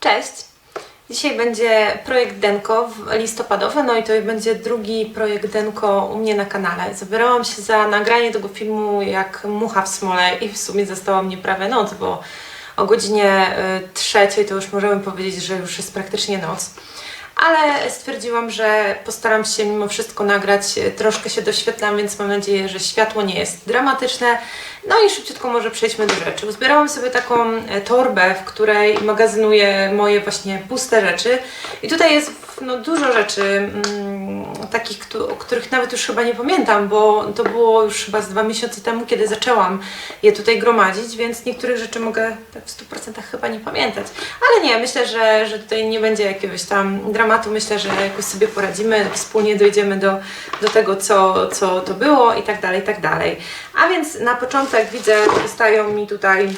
Cześć! Dzisiaj będzie projekt Denko listopadowy, no i to będzie drugi projekt Denko u mnie na kanale. Zabierałam się za nagranie tego filmu jak mucha w smole i w sumie została mnie prawie noc, bo o godzinie y, trzeciej to już możemy powiedzieć, że już jest praktycznie noc. Ale stwierdziłam, że postaram się mimo wszystko nagrać, y, troszkę się doświetlam, więc mam nadzieję, że światło nie jest dramatyczne. No i szybciutko może przejdźmy do rzeczy. Uzbierałam sobie taką e, torbę, w której magazynuję moje właśnie puste rzeczy. I tutaj jest no, dużo rzeczy mm, takich, o których nawet już chyba nie pamiętam, bo to było już chyba z dwa miesiące temu, kiedy zaczęłam je tutaj gromadzić, więc niektórych rzeczy mogę tak w 100% chyba nie pamiętać. Ale nie, myślę, że, że tutaj nie będzie jakiegoś tam dramatu. Myślę, że jakoś sobie poradzimy, wspólnie dojdziemy do, do tego, co, co to było i tak dalej, i tak dalej. A więc na początek widzę, wystają mi tutaj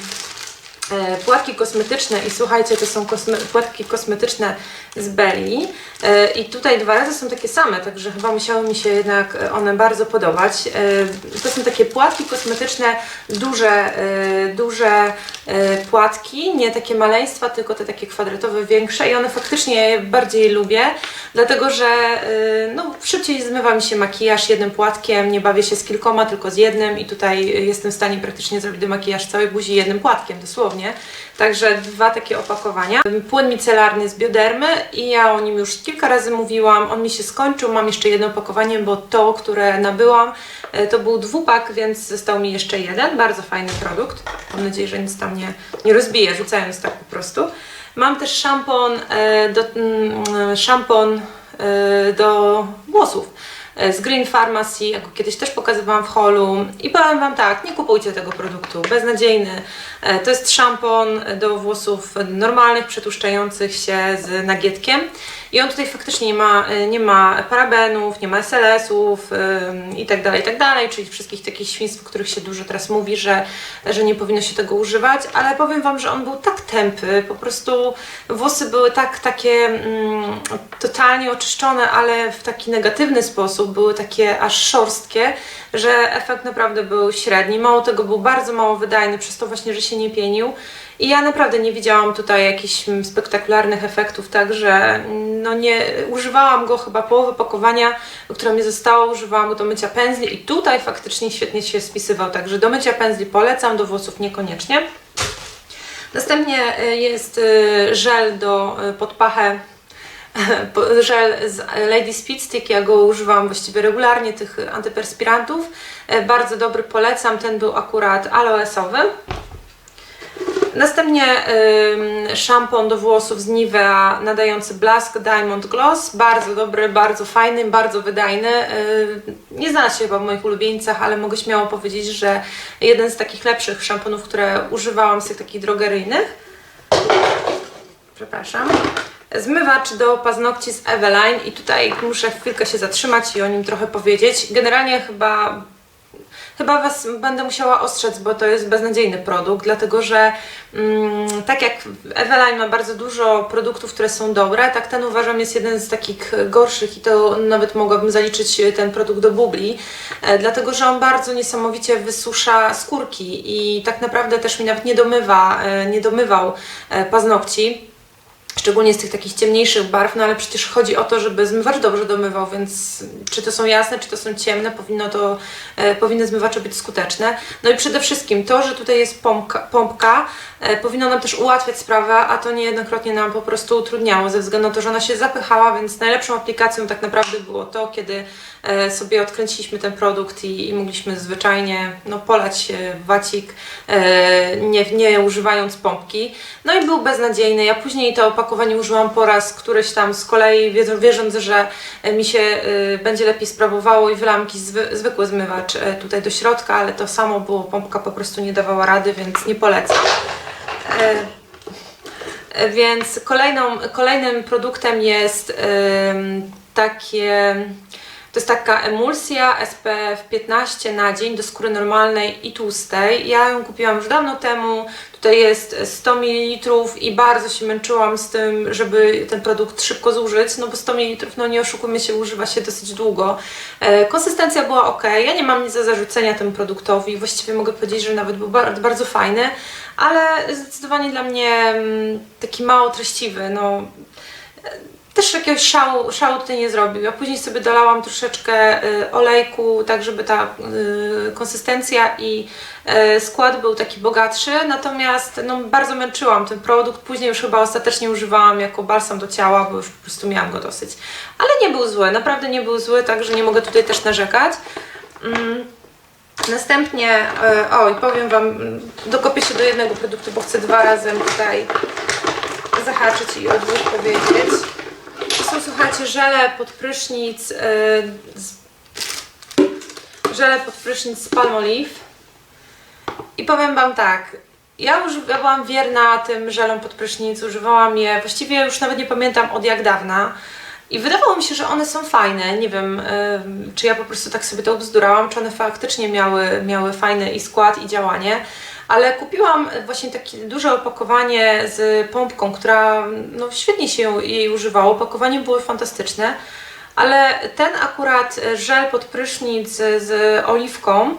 płatki kosmetyczne i słuchajcie, to są kosme, płatki kosmetyczne z Belli e, i tutaj dwa razy są takie same, także chyba musiały mi się jednak e, one bardzo podobać. E, to są takie płatki kosmetyczne, duże, e, duże e, płatki, nie takie maleństwa, tylko te takie kwadratowe, większe i one faktycznie je bardziej lubię, dlatego że e, no, szybciej zmywa mi się makijaż jednym płatkiem, nie bawię się z kilkoma, tylko z jednym i tutaj jestem w stanie praktycznie zrobić demakijaż całej buzi jednym płatkiem, dosłownie. Także dwa takie opakowania. Płyn micelarny z biodermy i ja o nim już kilka razy mówiłam. On mi się skończył, mam jeszcze jedno opakowanie, bo to, które nabyłam, e, to był dwupak, więc został mi jeszcze jeden. Bardzo fajny produkt. Mam nadzieję, że nic tam nie, nie rozbije, rzucając tak po prostu. Mam też szampon, e, do, mm, szampon e, do włosów z Green Pharmacy, jak go kiedyś też pokazywałam w holu i powiem Wam tak, nie kupujcie tego produktu, beznadziejny. E, To jest szampon do włosów normalnych, przetłuszczających się z nagietkiem i on tutaj faktycznie nie ma, e, nie ma parabenów, nie ma SLS-ów ym, i dalej, i tak dalej, czyli wszystkich takich świństw, o których się dużo teraz mówi, że, że nie powinno się tego używać, ale powiem Wam, że on był tak tępy, po prostu włosy były tak takie mm, totalnie oczyszczone, ale w taki negatywny sposób, były takie aż szorstkie, że efekt naprawdę był średni. Mało tego, był bardzo mało wydajny, przez to właśnie, że się nie pienił. I ja naprawdę nie widziałam tutaj jakichś spektakularnych efektów, także no nie używałam go chyba połowy pakowania, które mi zostało, używałam go do mycia pędzli i tutaj faktycznie świetnie się spisywał, także do mycia pędzli polecam, do włosów niekoniecznie. Następnie y, jest y, żel do y, pod pachę po- żel z Lady Speed Stick, ja go używam właściwie regularnie, tych antyperspirantów. E, Bardzo dobry, polecam, ten był akurat aloesowy. Następnie szampon do włosów z Nivea nadający blask Diamond Gloss. Bardzo dobry, bardzo fajny, bardzo wydajny. Nie znalazł się chyba w moich ulubieńcach, ale mogę śmiało powiedzieć, że jeden z takich lepszych szamponów, które używałam z tych takich drogeryjnych. Przepraszam. Zmywacz do paznokci z Eveline i tutaj muszę chwilkę się zatrzymać i o nim trochę powiedzieć. Generalnie chyba Chyba Was będę musiała ostrzec, bo to jest beznadziejny produkt, dlatego że mm, tak jak Eveline ma bardzo dużo produktów, które są dobre, tak ten uważam jest jeden z takich gorszych i to nawet mogłabym zaliczyć ten produkt do bubli, e, dlatego że on bardzo niesamowicie wysusza skórki i tak naprawdę też mi nawet nie domywa, e, nie domywał e, paznokci szczególnie z tych takich ciemniejszych barw, no ale przecież chodzi o to, żeby zmywacz dobrze domywał, więc czy to są jasne, czy to są ciemne, powinno to, e, powinny zmywacze być skuteczne. No i przede wszystkim to, że tutaj jest pompka, pompka e, powinno nam też ułatwiać sprawę, a to niejednokrotnie nam po prostu utrudniało, ze względu na to, że ona się zapychała, więc najlepszą aplikacją tak naprawdę było to, kiedy e, sobie odkręciliśmy ten produkt i, i mogliśmy zwyczajnie no, polać e, wacik, e, nie, nie używając pompki. No i był beznadziejny. Ja później to opakowanie użyłam po raz któryś tam z kolei, wierząc, że mi się e, będzie lepiej sprawowało i wylałam jakiś zwy, zwykły zmywacz e, tutaj do środka, ale to samo było, pompka po prostu nie dawała rady, więc nie polecam. E, e, Więc kolejną, kolejnym produktem jest takie To jest taka emulsja SPF 15 na dzień do skóry normalnej i tłustej. Ja ją kupiłam już dawno temu. Tutaj jest 100 ml i bardzo się męczyłam z tym, żeby ten produkt szybko zużyć, no bo 100 ml, no nie oszukujmy się, używa się dosyć długo. E, konsystencja była ok, ja nie mam nic do zarzucenia temu produktowi, właściwie mogę powiedzieć, że nawet był bardzo, fajny, ale zdecydowanie dla mnie mm, taki mało treściwy, no też jakiegoś szału, szału tutaj nie zrobił. Ja później sobie dolałam troszeczkę y, olejku, tak żeby ta y, konsystencja i y, skład był taki bogatszy, natomiast no, bardzo męczyłam ten produkt. Później już chyba ostatecznie używałam jako balsam do ciała, bo już po prostu miałam go dosyć. Ale nie był zły, naprawdę nie był zły, także nie mogę tutaj też narzekać. Mm. Następnie, y, o i powiem Wam, dokopię się do jednego produktu, bo chcę dwa razy tutaj zahaczyć i o dwóch powiedzieć. Słuchajcie, żele pod prysznic, yy, z, żele pod prysznic z Palmolive. I powiem Wam tak, ja już ja byłam wierna tym żelom pod prysznic, używałam je, właściwie już nawet nie pamiętam od jak dawna. I wydawało mi się, że one są fajne. Nie wiem, yy, czy ja po prostu tak sobie to obzdurałam, czy one faktycznie miały, miały fajny i skład, i działanie ale kupiłam właśnie takie duże opakowanie z pompką, która no, świetnie się jej używało. Opakowanie było fantastyczne, ale ten akurat żel pod prysznic z, z oliwką,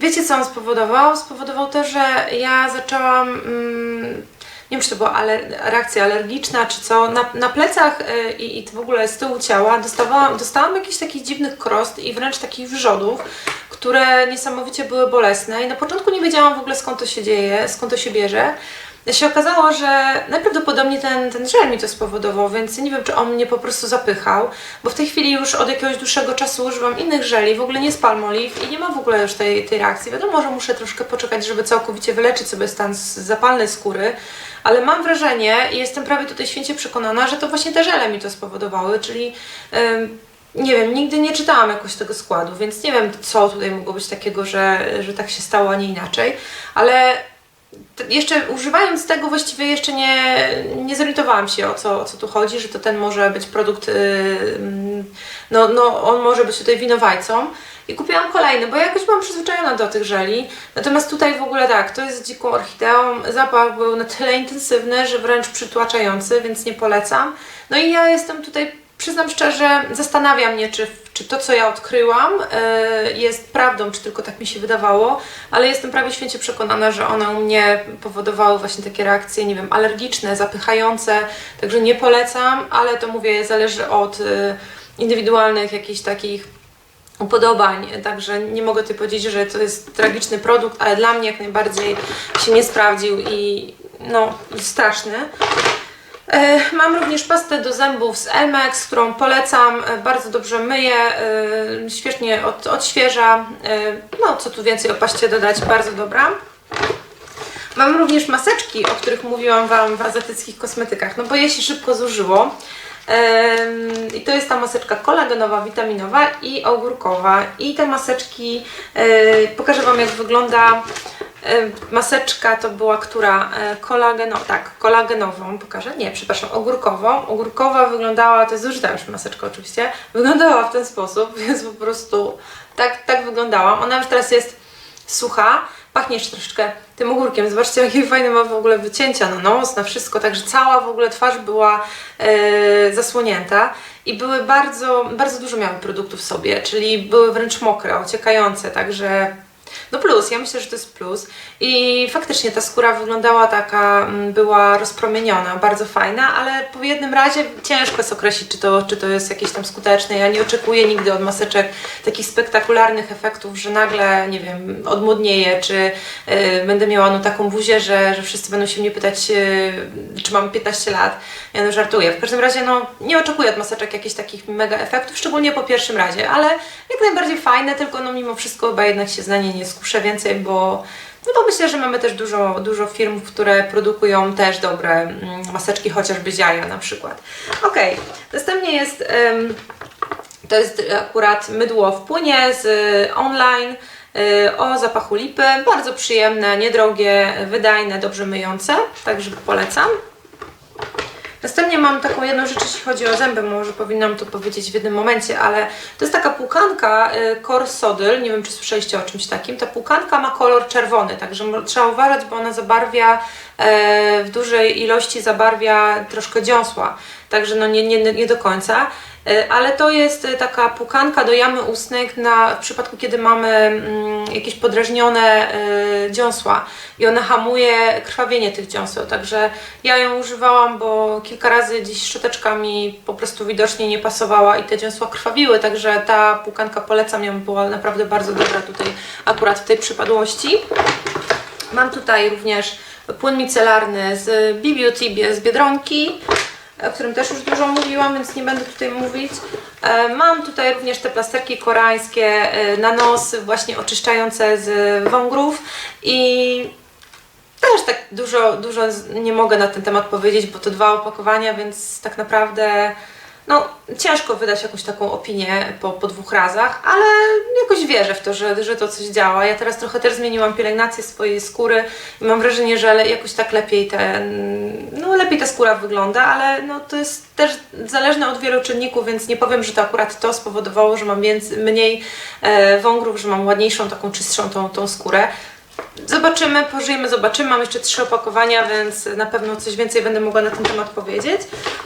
wiecie co on spowodował? Spowodował to, że ja zaczęłam. Mm, nie wiem, czy to była reakcja alergiczna, czy co, na, na plecach i, i w ogóle z tyłu ciała dostawałam, dostałam jakichś takich dziwnych krost i wręcz takich wrzodów, które niesamowicie były bolesne i na początku nie wiedziałam w ogóle skąd to się dzieje, skąd to się bierze. Się okazało, że najprawdopodobniej ten, ten żel mi to spowodował, więc nie wiem, czy on mnie po prostu zapychał, bo w tej chwili już od jakiegoś dłuższego czasu używam innych żeli, w ogóle nie z Palmolive i nie ma w ogóle już tej, tej reakcji. Wiadomo, że muszę troszkę poczekać, żeby całkowicie wyleczyć sobie stan zapalnej skóry, ale mam wrażenie i jestem prawie tutaj święcie przekonana, że to właśnie te żele mi to spowodowały, czyli yy, nie wiem, nigdy nie czytałam jakoś tego składu, więc nie wiem, co tutaj mogło być takiego, że, że tak się stało, a nie inaczej, ale jeszcze używając tego właściwie jeszcze nie, nie zorientowałam się o co, o co tu chodzi, że to ten może być produkt, yy, no, no on może być tutaj winowajcą i kupiłam kolejny, bo ja jakoś byłam przyzwyczajona do tych żeli. Natomiast tutaj w ogóle tak, to jest z dziką orchideą. Zapach był na tyle intensywny, że wręcz przytłaczający, więc nie polecam. No i ja jestem tutaj przyznam szczerze, zastanawia mnie, czy, czy to, co ja odkryłam, yy, jest prawdą, czy tylko tak mi się wydawało, ale jestem prawie święcie przekonana, że one u mnie powodowały właśnie takie reakcje, nie wiem, alergiczne, zapychające, także nie polecam, ale to mówię, zależy od yy, indywidualnych jakichś takich upodobań, także nie mogę tutaj powiedzieć, że to jest tragiczny produkt, ale dla mnie jak najbardziej się nie sprawdził i no, straszny. E, mam również pastę do zębów z Elmex, którą polecam, e, bardzo dobrze myje, e, świetnie od, odświeża, no co tu więcej o paście dodać, bardzo dobra. Mam również maseczki, o których mówiłam Wam w azjatyckich kosmetykach, no bo je się szybko zużyło. I to jest ta maseczka kolagenowa, witaminowa i ogórkowa. I te maseczki, pokażę Wam jak wygląda E, maseczka to była która? E, kolagenowa, tak, kolagenową pokażę, nie, przepraszam, ogórkową. Ogórkowa wyglądała, to jest zużyta już maseczka oczywiście, wyglądała w ten sposób, więc po prostu tak, tak wyglądała. Ona już teraz jest sucha, pachnie jeszcze troszeczkę tym ogórkiem. Zobaczcie, jakie fajne ma w ogóle wycięcia na nos, na wszystko, także cała w ogóle twarz była e, zasłonięta i były bardzo, bardzo dużo miały produktów w sobie, czyli były wręcz mokre, ociekające, także no plus, ja myślę, że to jest plus. I faktycznie ta skóra wyglądała taka, mm, była rozpromieniona, bardzo fajna, ale po jednym razie ciężko jest określić, czy to, czy to jest jakieś tam skuteczne. Ja nie oczekuję nigdy od maseczek takich spektakularnych efektów, że nagle, nie wiem, odmłodnieję, czy yy, będę miała no taką buzię, że, że wszyscy będą się mnie pytać, yy, czy mam 15 lat. Ja no żartuję. W każdym razie, no nie oczekuję od maseczek jakichś takich mega efektów, szczególnie po pierwszym razie, ale jak najbardziej fajne, tylko no mimo wszystko chyba jednak się zdanie nie skuszę więcej, bo, no bo myślę, że mamy też dużo, dużo firm, które produkują też dobre mm, maseczki, chociażby ziaja na przykład. Ok, następnie jest, to jest akurat mydło w płynie z y, online y, o zapachu lipy. Bardzo przyjemne, niedrogie, wydajne, dobrze myjące, także polecam. Następnie mam taką jedną rzecz, jeśli chodzi o zęby, może powinnam to powiedzieć w jednym momencie, ale to jest taka płukanka y, Corsodyl, nie wiem czy słyszeliście o czymś takim. Ta płukanka ma kolor czerwony, także trzeba uważać, bo ona zabarwia e, w dużej ilości zabarwia troszkę dziąsła, także no nie, nie, nie do końca. E, Ale to jest e, taka płukanka do jamy ustnych na, w przypadku, kiedy mamy mm, jakieś podrażnione e, dziąsła i ona hamuje krwawienie tych dziąseł. Także ja ją używałam, bo kilka razy gdzieś szczoteczka mi po prostu widocznie nie pasowała i te dziąsła krwawiły, także ta płukanka polecam ją, była naprawdę bardzo dobra tutaj akurat w tej przypadłości. Mam tutaj również płyn micelarny z BBT z Biedronki, o którym też już dużo mówiłam, więc nie będę tutaj mówić. E, Mam tutaj również te plasterki koreańskie e, na nos, właśnie oczyszczające z wągrów i też tak dużo, dużo nie mogę na ten temat powiedzieć, bo to dwa opakowania, więc tak naprawdę no, ciężko wydać jakąś taką opinię po, po dwóch razach, ale jakoś wierzę w to, że, że to coś działa. Ja teraz trochę też zmieniłam pielęgnację swojej skóry i mam wrażenie, że jakoś tak lepiej ten, no lepiej ta skóra wygląda, ale no to jest też zależne od wielu czynników, więc nie powiem, że to akurat to spowodowało, że mam więcej, mniej e, wągrów, że mam ładniejszą, taką czystszą tą, tą skórę. Zobaczymy, pożyjemy, zobaczymy. Mam jeszcze trzy opakowania, więc na pewno coś więcej będę mogła na ten temat powiedzieć.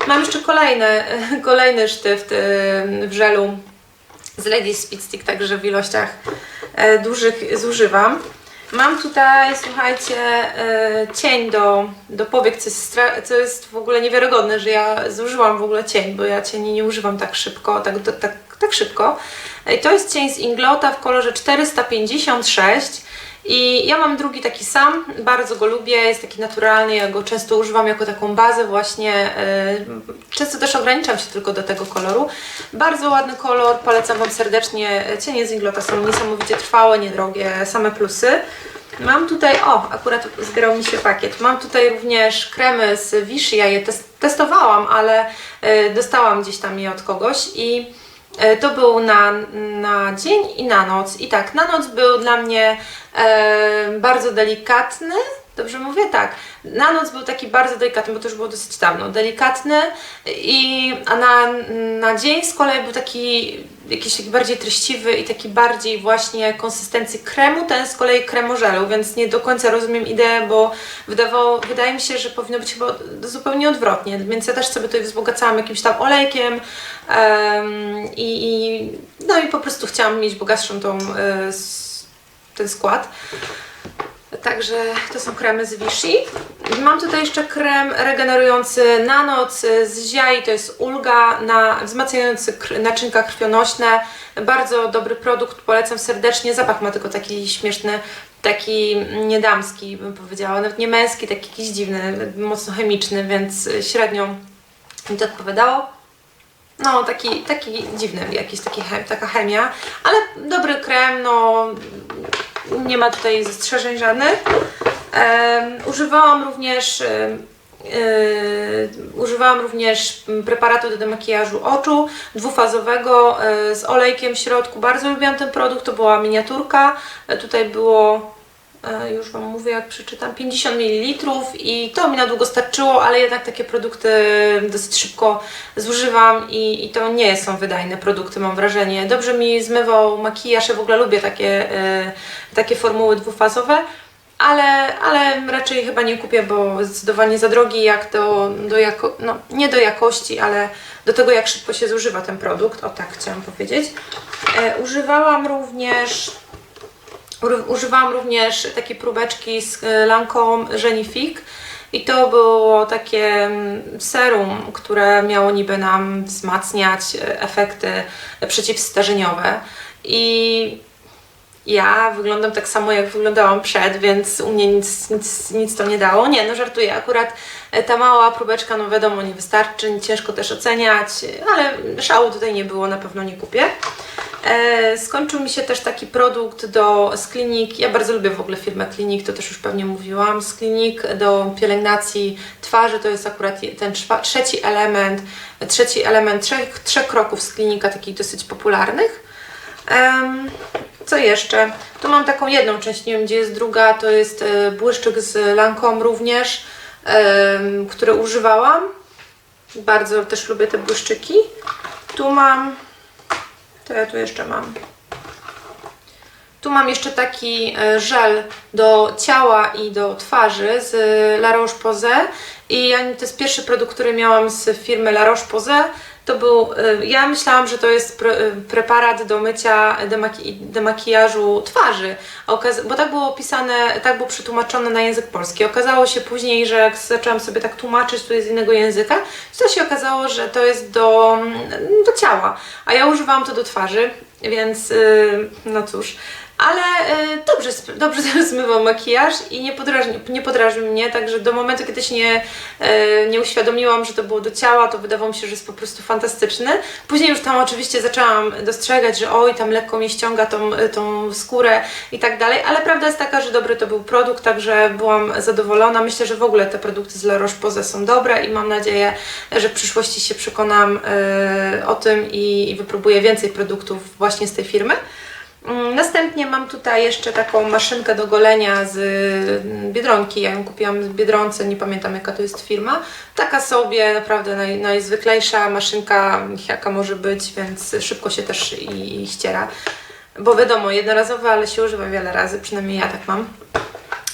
Mam jeszcze kolejny, kolejny sztyft w żelu z Lady Speed Stick, także w ilościach e, dużych zużywam. Mam tutaj, słuchajcie, e, cień do, do powiek, co jest, co jest w ogóle niewiarygodne, że ja zużyłam w ogóle cień, bo ja cieni nie używam tak szybko, tak, tak, tak szybko. I to jest cień z Inglota w kolorze 456. I ja mam drugi taki sam, bardzo go lubię, jest taki naturalny, ja go często używam jako taką bazę właśnie, yy, często też ograniczam się tylko do tego koloru. Bardzo ładny kolor, polecam Wam serdecznie, cienie z Inglota są niesamowicie trwałe, niedrogie, same plusy. Mam tutaj, o, akurat zbierał mi się pakiet, mam tutaj również kremy z Vichy, ja je tes- testowałam, ale yy, dostałam gdzieś tam je od kogoś i E, To był na, na dzień i na noc. I tak, na noc był dla mnie e, bardzo delikatny. Dobrze mówię? Tak. Na noc był taki bardzo delikatny, bo to już było dosyć dawno. Delikatny, i, a na, na dzień z kolei był taki jakiś taki bardziej treściwy i taki bardziej właśnie konsystencji kremu, ten z kolei kremożelu, więc nie do końca rozumiem ideę, bo wydawało, wydaje mi się, że powinno być chyba zupełnie odwrotnie, więc ja też sobie tutaj wzbogacałam jakimś tam olejkiem em, i, i no i po prostu chciałam mieć bogatszą tą, s- ten skład. Także to są kremy z Vichy. Mam tutaj jeszcze krem regenerujący na noc z Ziai, to jest ulga na wzmacniający kr- naczynka krwionośne. Bardzo dobry produkt, polecam serdecznie. Zapach ma tylko taki śmieszny, taki niedamski bym powiedziała, nawet nie męski, taki jakiś dziwny, mocno chemiczny, więc średnio mi to odpowiadało. No, taki, taki dziwny, jakiś taki taka chemia, ale dobry krem, no nie ma tutaj zastrzeżeń żadnych. Używałam również Yy, używałam również preparatu do demakijażu oczu dwufazowego yy, z olejkiem w środku. Bardzo lubiłam ten produkt, to była miniaturka. Yy, tutaj było e, już Wam mówię, jak przeczytam, 50 ml i to mi na długo starczyło, ale jednak takie produkty dosyć szybko zużywam i, i to nie są wydajne produkty, mam wrażenie. Dobrze mi zmywał makijaż, ja w ogóle lubię takie, e, takie formuły dwufazowe, ale, ale raczej chyba nie kupię, bo zdecydowanie za drogi jak do, do jako, no, nie do jakości, ale do tego jak szybko się zużywa ten produkt, o tak chciałam powiedzieć. E, używałam również Używałam również takiej próbeczki z e, Lancome Genifique i to było takie mm, serum, które miało niby nam wzmacniać e, efekty przeciwstarzeniowe i ja wyglądam tak samo jak wyglądałam przed, więc u mnie nic, nic, nic to nie dało. Nie, no żartuję, akurat e, ta mała próbeczka, no wiadomo, nie wystarczy, ciężko też oceniać, ale szału tutaj nie było, na pewno nie kupię. E, skończył mi się też taki produkt do, z klinik, ja bardzo lubię w ogóle firmę klinik, to też już pewnie mówiłam, z klinik do pielęgnacji twarzy, to jest akurat ten trzeci element, trzeci element trzech, trzech kroków z klinika takich dosyć popularnych. Co jeszcze? Tu mam taką jedną część, nie wiem gdzie jest druga, to jest e, błyszczyk z Lancome również, który używałam. Bardzo też lubię te błyszczyki. Tu mam, to ja tu jeszcze mam. Tu mam jeszcze taki e, żel do ciała i do twarzy z La Roche-Posay i to jest pierwszy produkt, który miałam z firmy La Roche-Posay. To był, e, ja myślałam, że to jest pre, e, preparat do mycia demaki, demakijażu twarzy, bo tak było opisane, tak było przetłumaczone na język polski. Okazało się później, że jak zaczęłam sobie tak tłumaczyć tutaj z innego języka, to się okazało, że to jest do, do ciała, a ja używałam to do twarzy, więc yy, no cóż. Ale y, dobrze, dobrze zmywał makijaż i nie podrażni, nie podrażnił mnie, także do momentu, kiedy się nie, y, nie uświadomiłam, że to było do ciała, to wydawało mi się, że jest po prostu fantastyczny. Później już tam oczywiście zaczęłam dostrzegać, że oj, tam lekko mi ściąga tą, tą skórę i tak dalej, ale prawda jest taka, że dobry to był produkt, także byłam zadowolona. Myślę, że w ogóle te produkty z La Roche-Posay są dobre i mam nadzieję, że w przyszłości się przekonam o tym i, i wypróbuję więcej produktów właśnie z tej firmy. Mm, Następnie mam tutaj jeszcze taką maszynkę do golenia z mm, Biedronki. Ja ją kupiłam w Biedronce, nie pamiętam jaka to jest firma. Taka sobie naprawdę naj, najzwyklejsza maszynka, jaka może być, więc szybko się też i, i ściera. Bo wiadomo, jednorazowe, ale się używa wiele razy, przynajmniej ja tak mam.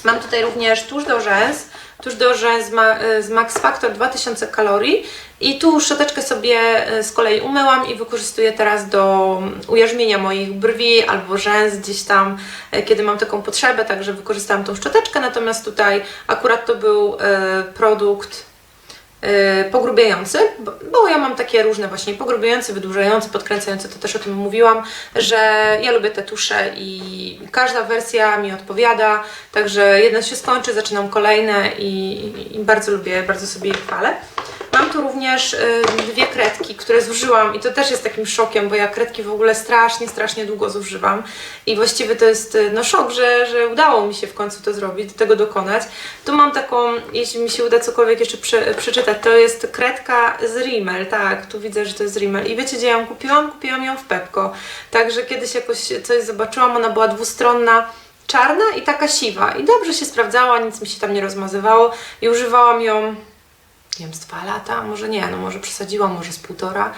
Mam tutaj również tusz do rzęs. Tusz do rzęs ma, z Max Factor 2000 kalorii. I tu szczoteczkę sobie e, z kolei umyłam i wykorzystuję teraz do ujarzmienia moich brwi albo rzęs gdzieś tam, e, kiedy mam taką potrzebę, także wykorzystałam tą szczoteczkę, natomiast tutaj akurat to był e, produkt pogrubiający, bo, ja mam takie różne właśnie pogrubiające, wydłużające, podkręcające, to też o tym mówiłam, że ja lubię te tusze i każda wersja mi odpowiada, także jedna się skończy, zaczynam kolejne i, i bardzo lubię, bardzo sobie je chwalę. Mam tu również y, dwie kredki, które zużyłam i to też jest takim szokiem, bo ja kredki w ogóle strasznie, strasznie długo zużywam i właściwie to jest y, no szok, że, że udało mi się w końcu to zrobić, tego dokonać. Tu mam taką, jeśli mi się uda cokolwiek jeszcze prze, to jest kredka z Rimmel, tak, tu widzę, że to jest Rimmel i wiecie gdzie ją kupiłam? Kupiłam ją w Pepko, także kiedyś jakoś coś zobaczyłam, ona była dwustronna, czarna i taka siwa i dobrze się sprawdzała, nic mi się tam nie rozmazywało i używałam ją nie wiem, z dwa lata, może nie, no może przesadziłam, może z półtora.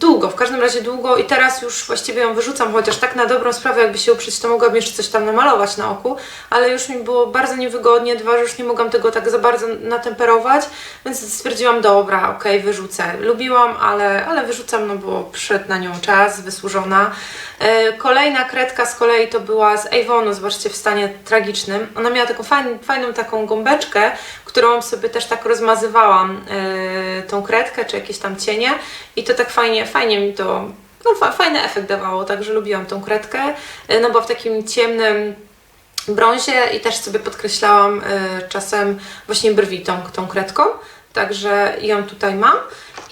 Długo, w każdym razie długo i teraz już właściwie ją wyrzucam, chociaż tak na dobrą sprawę, jakby się uprzeć, to mogłabym jeszcze coś tam namalować na oku, ale już mi było bardzo niewygodnie, dwa, że już nie mogłam tego tak za bardzo natemperować, więc stwierdziłam, dobra, okej, wyrzucę. Lubiłam, ale, ale wyrzucam, no bo przyszedł na nią czas, wysłużona. E, Kolejna kredka z kolei to była z Avonu, zobaczcie, w stanie tragicznym. Ona miała taką fajn, fajną taką gąbeczkę, którą sobie też tak rozmazywałam e, tą kredkę, czy jakieś tam cienie i to tak fajnie, fajnie mi to, no fa- fajny efekt dawało, także lubiłam tą kredkę, e, no bo w takim ciemnym brązie i też sobie podkreślałam e, czasem właśnie brwi tą, tą kredką, także ją tutaj mam.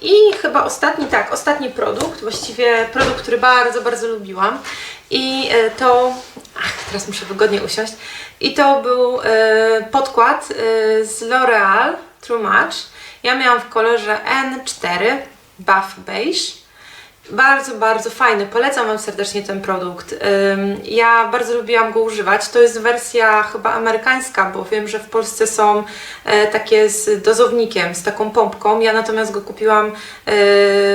I chyba ostatni, tak, ostatni produkt, właściwie produkt, który bardzo, bardzo lubiłam i e, to, ach, teraz muszę wygodnie usiąść, i to był podkład z L'Oreal True Match. Ja miałam w kolorze N4 Buff Beige. Bardzo, bardzo fajny. Polecam Wam serdecznie ten produkt. Ja bardzo lubiłam go używać. To jest wersja chyba amerykańska, bo wiem, że w Polsce są e, takie z dozownikiem, z taką pompką. Ja natomiast go kupiłam e,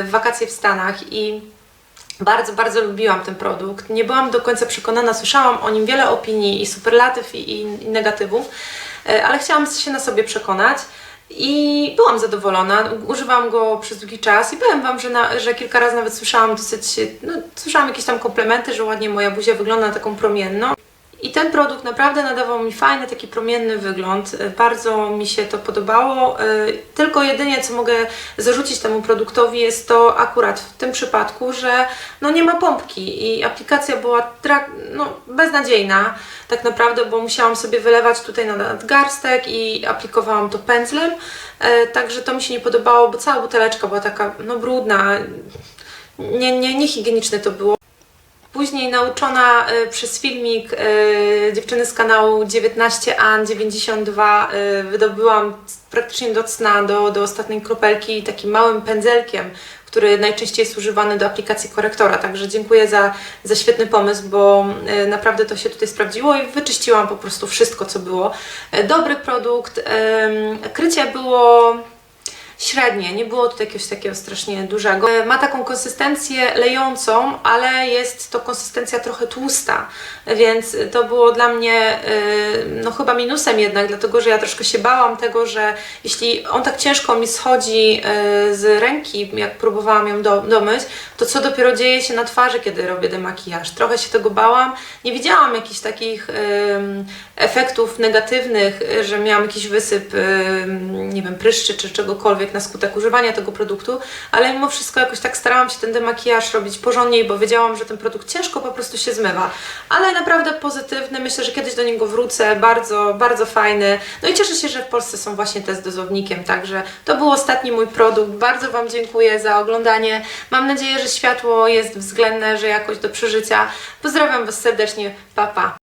w wakacje w Stanach i bardzo, bardzo lubiłam ten produkt. Nie byłam do końca przekonana, słyszałam o nim wiele opinii i superlatyw i, i, i negatywów, e, ale chciałam się na sobie przekonać. I byłam zadowolona, używałam go przez długi czas i powiem Wam, że, na, że kilka razy nawet słyszałam dosyć, no, słyszałam jakieś tam komplementy, że ładnie moja buzia wygląda na taką promienną. I ten produkt naprawdę nadawał mi fajny, taki promienny wygląd. E, Bardzo mi się to podobało. E, Tylko jedynie, co mogę zarzucić temu produktowi, jest to akurat w tym przypadku, że no nie ma pompki i aplikacja była no, beznadziejna tak naprawdę, bo musiałam sobie wylewać tutaj na nadgarstek i aplikowałam to pędzlem. E, Także to mi się nie podobało, bo cała buteleczka była taka no brudna, nie, nie, niehigieniczne to było. Później nauczona y, przez filmik y, dziewczyny z kanału 19an92 y, wydobyłam praktycznie do cna, do, do ostatniej kropelki takim małym pędzelkiem, który najczęściej jest używany do aplikacji korektora. Także dziękuję za, za świetny pomysł, bo naprawdę to się tutaj sprawdziło i wyczyściłam po prostu wszystko, co było. Dobry produkt. Krycie było średnie, nie było tutaj jakiegoś takiego strasznie dużego. E, Ma taką konsystencję lejącą, ale jest to konsystencja trochę tłusta, więc to było dla mnie y, no chyba minusem jednak, dlatego że ja troszkę się bałam tego, że jeśli on tak ciężko mi schodzi y, z ręki, jak próbowałam ją do, domyć, to co dopiero dzieje się na twarzy, kiedy robię demakijaż. Trochę się tego bałam, nie widziałam jakichś takich efektów negatywnych, że miałam jakiś wysyp, nie wiem, pryszczy czy czegokolwiek na skutek używania tego produktu, ale mimo wszystko jakoś tak starałam się ten demakijaż robić porządniej, bo wiedziałam, że ten produkt ciężko po prostu się zmywa. Ale naprawdę pozytywny, myślę, że kiedyś do niego wrócę, bardzo, bardzo fajny. No i cieszę się, że w Polsce są właśnie te z dozownikiem, także to był ostatni mój produkt. Bardzo Wam dziękuję za oglądanie. Mam nadzieję, że światło jest względne, że jakoś do przeżycia. Pozdrawiam Was serdecznie, pa pa!